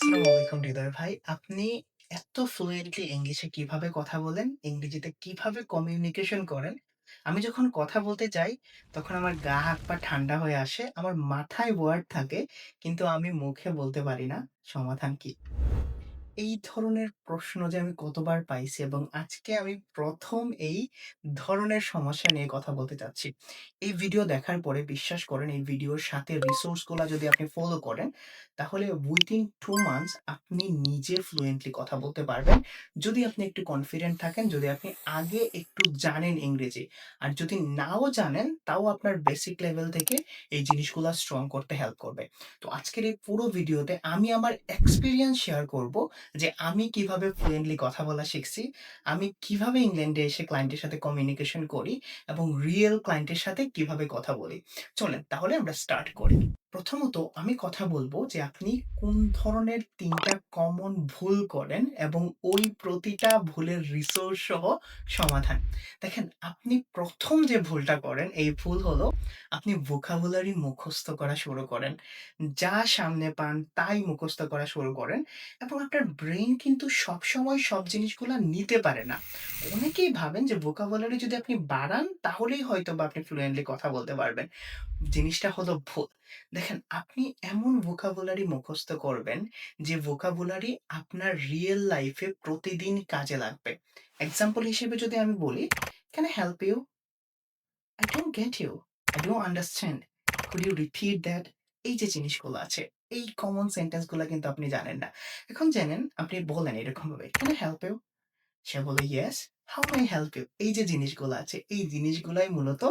আসসালামু আলাইকুম হৃদয় ভাই। আপনি এত ফ্লুয়েন্টলি ইংলিশে কীভাবে কথা বলেন? ইংরেজিতে কীভাবে কমিউনিকেশন করেন? আমি যখন কথা বলতে যাই, তখন আমার গা হাত-পা ঠান্ডা হয়ে আসে। আমার মাথায় ওয়ার্ড থাকে, কিন্তু আমি মুখে বলতে পারি না, সমাধান কি? এই ধরনের প্রশ্ন যে আমি কতবার পাইছি এবং আজকে আমি প্রথম এই ধরনের সমস্যা নিয়ে কথা বলতে চাচ্ছি। এই ভিডিও দেখার পরে বিশ্বাস করেন এই ভিডিওর সাথে রিসোর্সগুলা যদি আপনি ফলো করেন, তাহলে উইথিন টু মান্থস আপনি নিজে ফ্লুয়েন্টলি কথা বলতে পারবেন। যদি আপনি একটু কনফিডেন্ট থাকেন, যদি আপনি আগে একটু জানেন ইংরেজি। আর যদি নাও জানেন, তাও আপনার বেসিক লেভেল থেকে এই জিনিসগুলা স্ট্রং করতে হেল্প করবে। তো আজকের এই পুরো ভিডিওতে আমি আমার এক্সপিরিয়েন্স শেয়ার করব যে আমি কীভাবে ফ্লুয়েন্টলি কথা বলা শিখছি, আমি কীভাবে ইংল্যান্ডে এসে ক্লায়েন্টের সাথে কমিউনিকেশন করি এবং রিয়েল ক্লায়েন্টের সাথে কীভাবে কথা বলি। চলেন তাহলে আমরা স্টার্ট করি। প্রথমত আমি কথা বলব যে আপনি কোন ধরনের ৩ টা কমন ভুল করেন এবং ওই প্রতিটা ভুলের রিসোর্স সহ সমাধান। দেখেন, আপনি ১ম যে ভুলটা করেন, এই ভুল হলো আপনি ভোকাবুলারি মুখস্থ করা শুরু করেন। যা সামনে পান, তাই মুখস্থ করা শুরু করেন এবং আপনার ব্রেইন কিন্তু সবসময় সব জিনিসগুলা নিতে পারে না। অনেকেই ভাবেন যে ভোকাবুলারি যদি আপনি বাড়ান, তাহলেই হয়তো বা আপনি ফ্লুয়েন্টলি কথা বলতে পারবেন। জিনিসটা হলো ভুল। দেখেন আপনি এমন ভোকাবুলারি মুখস্থ করবেন যে ভোকাবুলারি আপনার রিয়েল লাইফে প্রতিদিন কাজে লাগবে। এক্সাম্পল হিসেবে যদি আমি বলি, "can I help you?" "I don't get you. I don't understand. Could you repeat that?" এই যে জিনিসগুলো আছে, এই কমন সেন্টেন্সগুলা কিন্তু আপনি জানেন না। এখন জানেন আপনি বলেন এরকমভাবে, "ক্যান আই হেল্প ইউ?" সে বলে, "yes, how may I help you?" এই যে জিনিসগুলো আছে, এই জিনিসগুলাই মূলত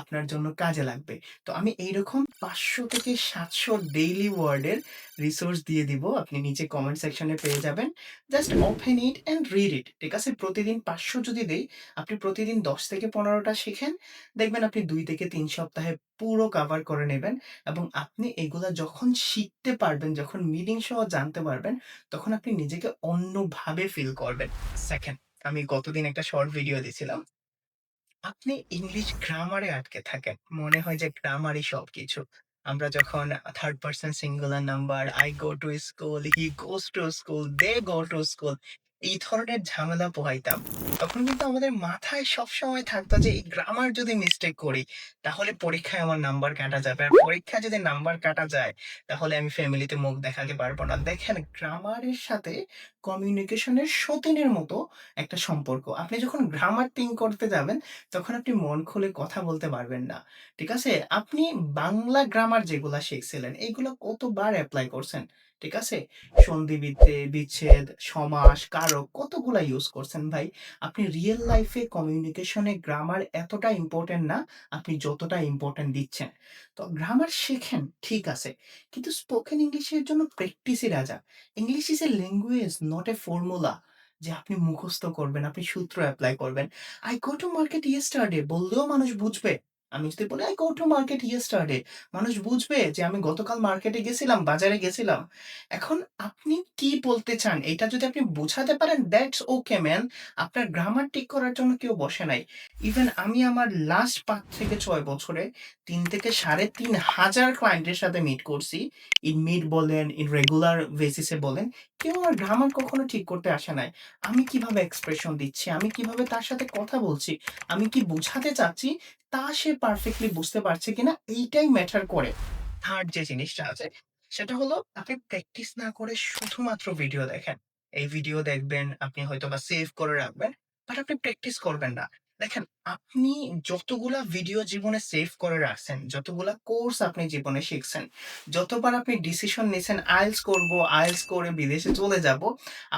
আপনার জন্য কাজে লাগবে। তো আমি এইরকম ৫০০ থেকে ৭০০ ডেইলি ওয়ার্ডের রিসোর্স দিয়ে দিব। আপনি নিচে কমেন্ট সেকশনে পেয়ে যাবেন। Just open it and read it. ঠিক আছে? প্রতিদিন ৫০০ যদি দেই, আপনি প্রতিদিন ১০ থেকে ১৫ টা শিখেন। দেখবেন আপনি দুই থেকে তিন সপ্তাহে পুরো কভার করে নেবেন এবং আপনি এগুলা যখন শিখতে পারবেন, যখন মিনিং সহ জানতে পারবেন, তখন আপনি নিজেকে অন্যভাবে ফিল করবেন। সেকেন্ড, আমি গতদিন একটা শর্ট ভিডিও দিয়েছিলাম আপনি ইংলিশ গ্রামারে আটকে থাকেন। মনে হয় যে গ্রামারই সব কিছু আমরা যখন 3rd person singular number, I go to school he goes to school they go to school এই ধরনের ঝামেলা পোহাইতাম। তখন কিন্তু আমাদের মাথায় সবসময় থাকতো যে এই গ্রামার যদি মিস্টেক করি, তাহলে পরীক্ষায় আমার নাম্বার কাটা যাবে। আর পরীক্ষায় যদি নাম্বার কাটা যায়, তাহলে আমি ফ্যামিলিতে মুখ দেখাতে পারব না। দেখেন গ্রামারের সাথে কমিউনিকেশনের সতীনের মতো একটা সম্পর্ক। আপনি যখন গ্রামার টিং করতে যাবেন, তখন আপনি মন খুলে কথা বলতে পারবেন না। ঠিক আছে? আপনি বাংলা গ্রামার যেগুলা শিখছিলেন, এগুলো কতবার অ্যাপ্লাই করছেন? ঠিক আছে? সন্ধি বিতে বিচ্ছেদ, সমাস, কারক কতগুলা ইউজ করছেন ভাই। আপনি রিয়াল লাইফে কমিউনিকেশনে গ্রামার এতটা ইম্পোর্টেন্ট না, আপনি যতটা ইম্পোর্টেন্ট দিচ্ছেন। তো গ্রামার শেখেন, ঠিক আছে। কিন্তু স্পোকেন ইংলিশের জন্য প্র্যাকটিসই রাজা। English is a language, not a formula যে আপনি মুখস্থ করবেন, আপনি সূত্র অ্যাপ্লাই করবেন। I go to market yesterday বললেও মানুষ বুঝবে। আমি যদি বলি, I go to market yesterday মানুষ বুঝবে যে আমি গতকাল মার্কেটে গেছিলাম, বাজারে গেছিলাম। এখন আপনি কি বলতে চান এটা যদি আপনি বোঝাতে পারেন দ্যাটস ওকে ম্যান। আপনার গ্রামার ঠিক করার জন্য কেউ বসে নাই। ইভেন আমি আমার লাস্ট পাঁচ থেকে ছয় বছরে তিন থেকে ৩,৫০০ ক্লায়েন্টের সাথে মিট করছি। ইন মিট বলেন, ইন রেগুলার বেসিস বলেন। কেউ আমার গ্রামার কখনো ঠিক করতে আসে নাই। আমি কীভাবে এক্সপ্রেশন দিচ্ছি, আমি কীভাবে তার সাথে কথা বলছি, আমি কি বোঝাতে চাচ্ছি তা সে পারফেক্টলি বুঝতে পারছে কিনা এইটাই ম্যাটার করে। থার্ড যে জিনিসটা আছে সেটা হলো আপনি প্র্যাকটিস না করে শুধুমাত্র ভিডিও দেখেন। এই ভিডিও দেখবেন, আপনি হয়তো বা সেভ করে রাখবেন। বাট আপনি প্র্যাকটিস করবেন না। দেখেন আপনি যতগুলা ভিডিও জীবনে সেভ করে রাখছেন, যতগুলা কোর্স আপনি জীবনে শিখছেন, যতবার আপনি ডিসিশন নিছেন IELTS করব, IELTS করে বিদেশে চলে যাব,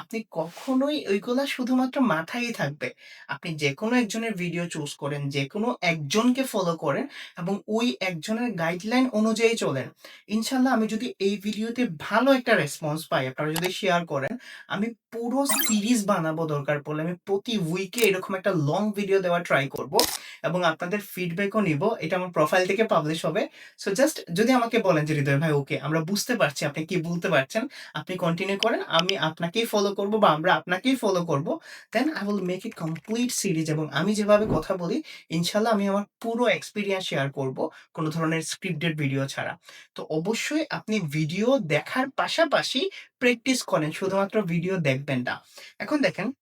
আপনি কখনোই ওইগুলা শুধুমাত্র মাথায়ই থাকবে। আপনি যেকোনো একজনের ভিডিও চুজ করেন, যেকোনো একজনকে ফলো করেন এবং ওই একজনের গাইডলাইন অনুযায়ী চলেন। ইনশাল্লাহ আমি যদি এই ভিডিওতে ভালো একটা রেসপন্স পাই, আপনারা যদি শেয়ার করেন, আমি পুরো সিরিজ বানাবো দরকার পড়লে। আমি প্রতি উইকে এরকম একটা লং ভিডিও দেওয়ার দেওয়ার ট্রাই করব এবং আপনাদের ফিডব্যাকও নিব। এটা আমার প্রোফাইল থেকে পাবলিশ হবে। সো জাস্ট যদি আমাকে বলেন যে, "হৃদয় ভাই ওকে, আমরা বুঝতে পারছি আপনি কি বলতে পারছেন। আপনি কন্টিনিউ করেন। আমি আপনাকেই ফলো করব বা আমরা আপনাকেই ফলো করব। Then I will make it complete series এবং আমি যেভাবে কথা বলি ইনশাআল্লাহ আমি আমার পুরো এক্সপিরিয়েন্স শেয়ার করব, কোনো ধরনের স্ক্রিপ্টেড ভিডিও ছাড়া। তো অবশ্যই আপনি ভিডিও দেখার পাশাপাশি প্র্যাকটিস করেন। শুধুমাত্র ভিডিও দেখবেন না। এখন দেখেন,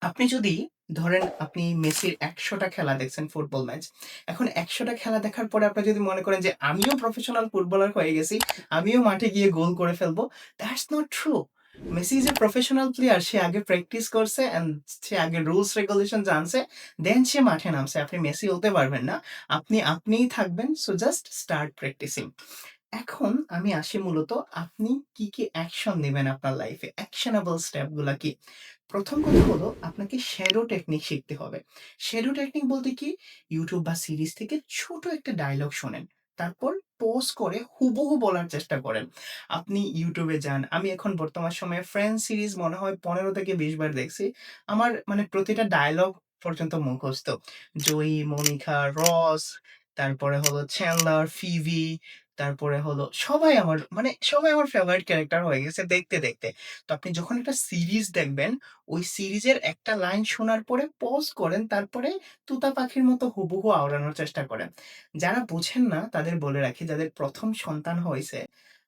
আপনি যদি ধরেন আপনি মেসির একশোটা খেলা দেখছেন ফুটবল ম্যাচ। এখন একশোটা খেলা দেখার পরে আপনি যদি মনে করেন যে আমিও প্রফেশনাল ফুটবলার হয়ে গেছি, আমিও মাঠে গিয়ে গোল করে ফেলব। That's not true. Messi a professional player. সে আগে প্র্যাকটিস করছে অ্যান্ড সে আগে রুলস রেগুলেশন জানছে। দেন সে মাঠে নামছে। আপনি মেসি হতে পারবেন না। আপনি আপনিই থাকবেন। So just start practicing. এখন আমি আসি মূলত আপনি কি, কি অ্যাকশন নেবেন আপনার লাইফে? অ্যাকশনেবল স্টেপগুলা কি? ১ম কথা হলো আপনাকে শ্যাডো টেকনিক শিখতে হবে। শ্যাডো টেকনিক বলতে কি? ইউটিউব বা সিরিজ থেকে ছোট একটা ডায়লগ শোনেন। তারপর পজ করে হুবহু বলার চেষ্টা করেন। আপনি ইউটিউবে যান। আমি এখন বর্তমান সময়ে ফ্রেন্ডস সিরিজ মনে হয় ১৫ থেকে ২০ বার দেখছি। আমার মানে প্রতিটা ডায়লগ পর্যন্ত মুখস্থ। জয়ী, মনিকা, রস, তারপরে হলো চ্যান্ডলার, ফিবি, তারপরে হলো সবাই আমার মানে সবাই আমার ফেভারিট ক্যারেক্টার হয়ে গেছে দেখতে, দেখতে। তো আপনি যখন একটা সিরিজ দেখবেন, ওই সিরিজের একটা লাইন শোনার পরে পজ করেন। তারপরে তুতা পাখির মতো হুবহু আওড়ানোর চেষ্টা করেন। যারা বোঝেন না তাদের বলে রাখি যাদের প্রথম সন্তান হইছে,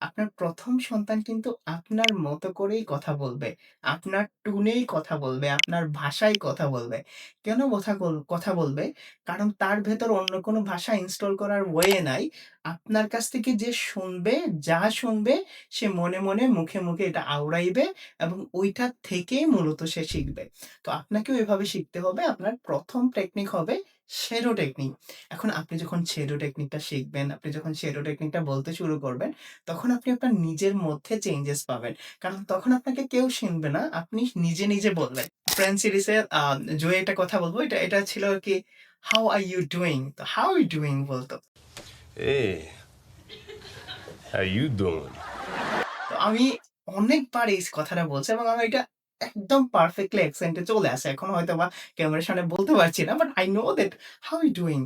আপনার ১ম সন্তান কিন্তু আপনার মতো করেই কথা বলবে। আপনার টোনেই কথা বলবে, আপনার ভাষায় কথা বলবে। কেন কথা কথা বলবে? কারণ তার ভেতর অন্য কোনো ভাষা ইনস্টল করার ওয়ে নাই। আপনার কাছ থেকে যে শুনবে, যা শুনবে সে মনে, মনে মুখে, মুখে এটা আওড়াইবে এবং ওইটা থেকেই মূলত সে শিখবে। তো আপনাকেও এভাবে শিখতে হবে। আপনার ১ম টেকনিক হবে শ্যাডো টেকনিক। এখন আপনি যখন শ্যাডো টেকনিকটা শিখবেন, আপনি যখন শ্যাডো টেকনিকটা বলতে শুরু করবেন, তখন আপনি আপনার নিজের মধ্যে চেঞ্জেস পাবেন। কারণ তখন আপনাকে কেউ শুনবে না। আপনি নিজে, নিজে বলবেন। ফ্রেন্ড সিরিজের আ জয়ী একটা কথা বলব এটা, এটা ছিল কি "হাউ আর ইউ ডুইং?" তো "হাউ আর ইউ ডুইং" বলতো। এ how ইউ doing? তো আমি অনেকবার এই কথাটা বলছি এবং আমার এটা একদম পারফেক্টলি অ্যাকসেন্ট চলে আসে। এখন হয়তো বা ক্যামেরার সামনে বলতে পারছি না। But I know that "how you doing?"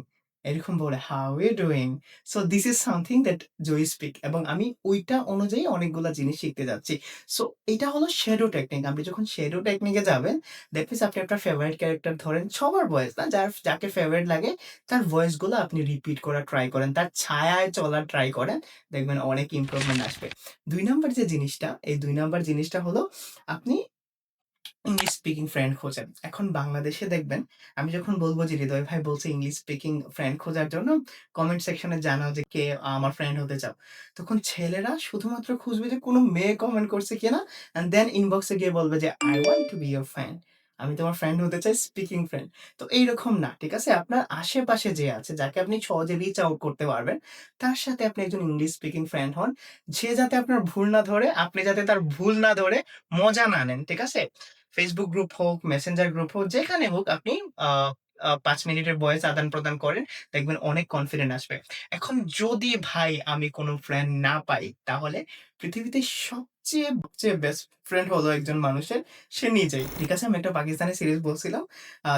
এরকম বলে "how you doing?" So this is something that Joey speak এবং আমি ওইটা অনুযায়ী অনেকগুলো জিনিস শিখতে যাচ্ছি। সো এটা হলো শ্যাডো টেকনিক। আপনি যখন শ্যাডো টেকনিকে যাবেন, মিনস আপনি আপনার ফেভারিট ক্যারেক্টার ধরেন সবার ভয়েস না, যার যাকে ফেভারিট লাগে তার ভয়েসগুলো আপনি রিপিট করার ট্রাই করেন। তার ছায়ায় চলার ট্রাই করেন। দেখবেন অনেক ইম্প্রুভমেন্ট আসবে। দুই নাম্বার যে জিনিসটা, এই দুই নাম্বার জিনিসটা হলো আপনি ইংলিশ স্পিকিং ফ্রেন্ড খোঁজেন। এখন বাংলাদেশে দেখবেন আমি যখন বলব যে হৃদয় ভাই বলছে ইংলিশ স্পিকিং ফ্রেন্ড খোঁজার জন্য কমেন্ট সেকশনে জানাও যে কে আমার ফ্রেন্ড হতে চাও। তখন ছেলেরা শুধুমাত্র খুঁজবে যে কোন মেয়ে কমেন্ট করছে কিনা অ্যান্ড দেন ইনবক্সে গিয়ে বলবে যে "I want to be your friend." আমি তোমার ফ্রেন্ড হতে চাই স্পিকিং ফ্রেন্ড। তো এইরকম না। ঠিক আছে? আপনার আশেপাশে যে আছে যাকে আপনি সহজে রিচ আউট করতে পারবেন, তার সাথে আপনি একজন ইংলিশ স্পিকিং ফ্রেন্ড হন। যে যাতে আপনার ভুল না ধরে, আপনি যাতে তার ভুল না ধরে মজা না নেন। ঠিক আছে? ফেসবুক গ্রুপ হোক, মেসেঞ্জার গ্রুপ হোক, যেখানে হোক আপনি পাঁচ আ ৫ মিনিটের বয়স আদান-প্রদান করেন। দেখবেন অনেক কনফিডেন্ট আসবে। এখন যদি ভাই আমি কোনো ফ্রেন্ড না পাই, তাহলে পৃথিবীতে সবচেয়ে, সবচেয়ে বেস্ট ফ্রেন্ড হলো একজন মানুষের সে নিজেই। ঠিক আছে? আমি একটা পাকিস্তানি সিরিজ বলছিলাম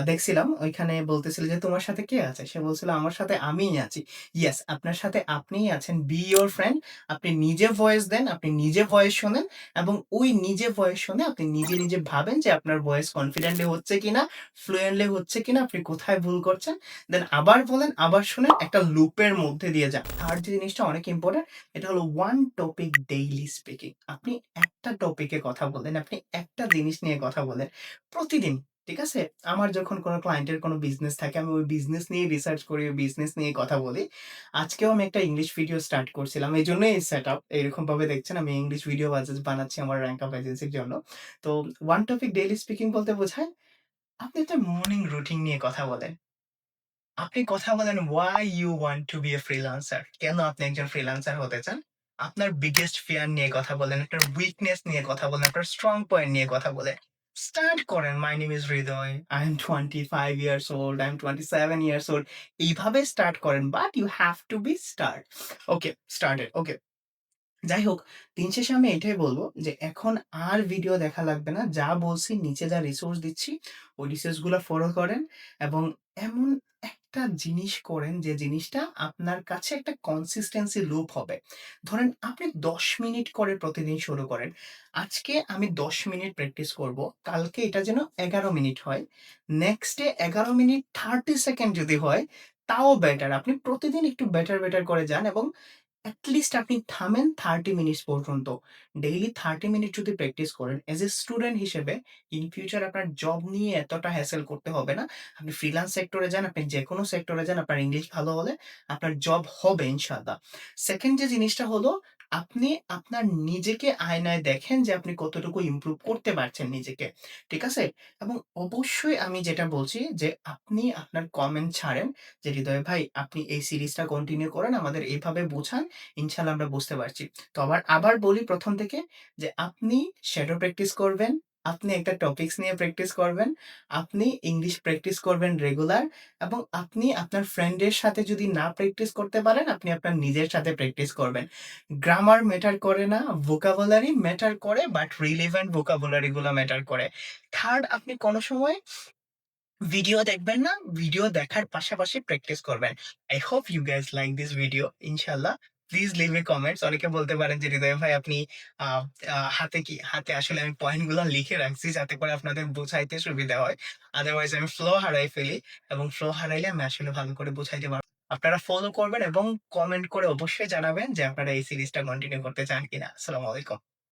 দেখছিলাম। ওইখানে বলতেছিল যে, "তোমার সাথে কে আছে?" সে বলছিল, "আমার সাথে আমিই আছি।" ইয়েস, আপনার সাথে আপনিই আছেন। Be your friend. আপনি নিজে ভয়েস দেন, আপনি নিজে ভয়েস শোনেন এবং ওই নিজে ভয়েস শুনে আপনি নিজে, নিজে ভাবেন যে আপনার ভয়েস কনফিডেন্টলি হচ্ছে কিনা, ফ্লুয়েন্টলি হচ্ছে কিনা, আপনি কোথায় ভুল করছেন। দেন আবার বলেন, আবার শোনেন, একটা লুপের মধ্যে দিয়ে যান। আর যে জিনিসটা অনেক ইম্পোর্টেন্ট, এটা হলো ওয়ান টপিক ডেইলি স্পিকিং। আপনি একটা টপিকে কথা বলেন, আপনি একটা জিনিস নিয়ে কথা বলেন প্রতিদিন। ঠিক আছে? আমার যখন কোন ক্লায়েন্টের কোনো বিজনেস থাকে, আমি ওই বিজনেস নিয়ে রিসার্চ করি, ওই বিজনেস নিয়ে কথা বলি। আজকেও আমি একটা ইংলিশ ভিডিও স্টার্ট করছিলাম। এই সেটআপ। এরকমভাবে দেখছেন আমি ইংলিশ ভিডিও বানাচ্ছি আমার র্যাঙ্ক আপ এজেন্সির জন্য। তো ওয়ান টপিক ডেইলি স্পিকিং বলতে বোঝায়, আপনি একটা মর্নিং রুটিন নিয়ে কথা বলেন। আপনি কথা বলেন why you want to be a freelancer কেন আপনি একজন ফ্রিল্যান্সার হতে চান? আপনার বিগেস্ট ফিয়ার নিয়ে কথা বলেন, আপনার উইকনেস নিয়ে কথা বলেন, আপনার স্ট্রং পয়েন্ট নিয়ে কথা বলেন। স্টার্ট করেন, "my name is Hridoy. I am twenty five years old, I am 27 years old." এইভাবে স্টার্ট করেন। But you have to be start. Okay, started. Okay. যাই হোক, দিন শেষে আমি এটাই বলব যে এখন আর ভিডিও দেখা লাগবে না। যা বলছি নিচে যা রিসোর্স দিচ্ছি, ওই রিসোর্সগুলা ফলো করেন এবং এমন একটা জিনিস করেন যে জিনিসটা আপনার কাছে একটা কনসিস্টেন্সি লুপ হবে। ধরেন আপনি ১০ মিনিট করে প্রতিদিন শুরু করেন। আজকে আমি ১০ মিনিট প্র্যাকটিস করব। কালকে এটা যেন ১১ মিনিট হয়। নেক্সট ডে ১১ মিনিট 30 সেকেন্ড যদি হয়, তাও বেটার। আপনি প্রতিদিন একটু বেটার, বেটার করে যান এবং এট লিস্ট আপনি থামেন 30 মিনিটস পর্যন্ত। ডেইলি 30 মিনিট যদি প্র্যাকটিস করেন, এজ এ স্টুডেন্ট হিসেবে ইন ফিউচার আপনার জব নিয়ে এতটা হ্যাসেল করতে হবে না। আপনি ফ্রিল্যান্স সেক্টরে যান, আপনি যেকোনো সেক্টরে যান, আপনার ইংলিশ ভালো হলে আপনার জব হবে ইনশাআল্লাহ। সেকেন্ড যে জিনিসটা হলো, আপনি আপনার নিজেকে আয়নায় দেখেন যে আপনি কতটুকু ইমপ্রুভ করতে পারছেন নিজেকে। ঠিক আছে? এবং অবশ্যই আমি যেটা বলছি যে আপনি আপনার কমেন্ট ছাড়েন যে, "হৃদয় ভাই আপনি এই সিরিজটা কন্টিনিউ করেন, আমাদের এভাবে বুঝান, ইনশাআল্লাহ আমরা বুঝতে পারছি।" তো আবার আবার বলি প্রথম থেকে যে আপনি শ্যাডো প্র্যাকটিস করবেন, আপনি একটা টপিকস নিয়ে প্র্যাকটিস করবেন, আপনি ইংলিশ প্র্যাকটিস করবেন রেগুলার এবং আপনি আপনার ফ্রেন্ডের সাথে যদি না প্র্যাকটিস করতে পারেন, আপনি আপনার নিজের সাথে প্র্যাকটিস করবেন। গ্রামার ম্যাটার করে না, ভোকাবুলারি ম্যাটার করে বাট রিলেভেন্ট ভোকাবুলারি গুলা ম্যাটার করে। থার্ড আপনি কোন সময় ভিডিও দেখবেন না, ভিডিও দেখার পাশাপাশি প্র্যাকটিস করবেন। I hope you guys like this video ইনশাআল্লাহ। Please leave a comments. অনেকে বলতে পারেন যে, "হৃদয় ভাই আপনি হাতে কি?" হাতে আসলে আমি পয়েন্টগুলো লিখে রাখছি যাতে করে আপনাদের বোঝাইতে সুবিধা হয়। আদারওয়াইজ আমি ফ্লো হারাই ফেলি এবং ফ্লো হারাইলে আমি আসলে ভালো করে বোঝাইতে পারব আপনারা ফলো করবেন এবং কমেন্ট করে অবশ্যই জানাবেন যে আপনারা এই সিরিজটা কন্টিনিউ করতে চান কিনা। আসসালামু আলাইকুম।